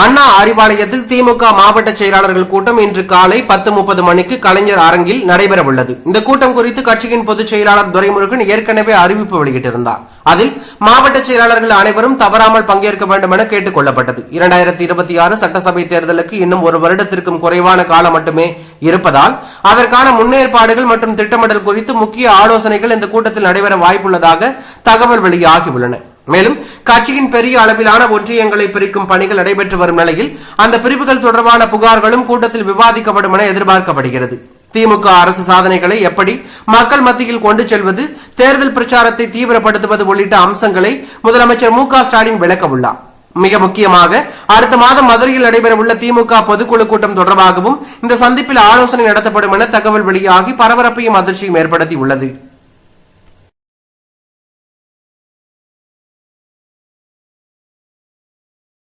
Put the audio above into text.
அண்ணா அறிவாலயத்தில் திமுக மாவட்ட செயலாளர்கள் கூட்டம் இன்று காலை பத்து முப்பது மணிக்கு கலைஞர் அரங்கில் நடைபெறவுள்ளது. இந்த கூட்டம் குறித்து கட்சியின் பொதுச் செயலாளர் துரைமுருகன் ஏற்கனவே அறிவிப்பு வெளியிட்டிருந்தார். அதில் மாவட்ட செயலாளர்கள் அனைவரும் தவறாமல் பங்கேற்க வேண்டும் என கேட்டுக் கொள்ளப்பட்டது. இரண்டாயிரத்தி இருபத்தி ஆறு சட்டசபை தேர்தலுக்கு இன்னும் ஒரு வருடத்திற்கும் குறைவான காலம் மட்டுமே இருப்பதால் அதற்கான முன்னேற்பாடுகள் மற்றும் திட்டமிடல் குறித்து முக்கிய ஆலோசனைகள் இந்த கூட்டத்தில் நடைபெற வாய்ப்புள்ளதாக தகவல் வெளியாகியுள்ளன மேலும் கட்சியின் பெரிய அளவிலான ஒன்றியங்களை பிரிக்கும் பணிகள் நடைபெற்று வரும் நிலையில் அந்த பிரிவுகள் தொடர்பான புகார்களும் கூட்டத்தில் விவாதிக்கப்படும் என எதிர்பார்க்கப்படுகிறது. திமுக அரசு சாதனைகளை எப்படி மக்கள் மத்தியில் கொண்டு செல்வது தேர்தல் பிரச்சாரத்தை தீவிரப்படுத்துவது உள்ளிட்ட அம்சங்களை முதலமைச்சர் மு க ஸ்டாலின் விளக்க உள்ளார். மிக முக்கியமாக அடுத்த மாதம் மதுரையில் நடைபெறவுள்ள திமுக பொதுக்குழு கூட்டம் தொடர்பாகவும் இந்த சந்திப்பில் ஆலோசனை நடத்தப்படும் என தகவல் வெளியாகி பரபரப்பையும் அதிர்ச்சியும் ஏற்படுத்தி உள்ளது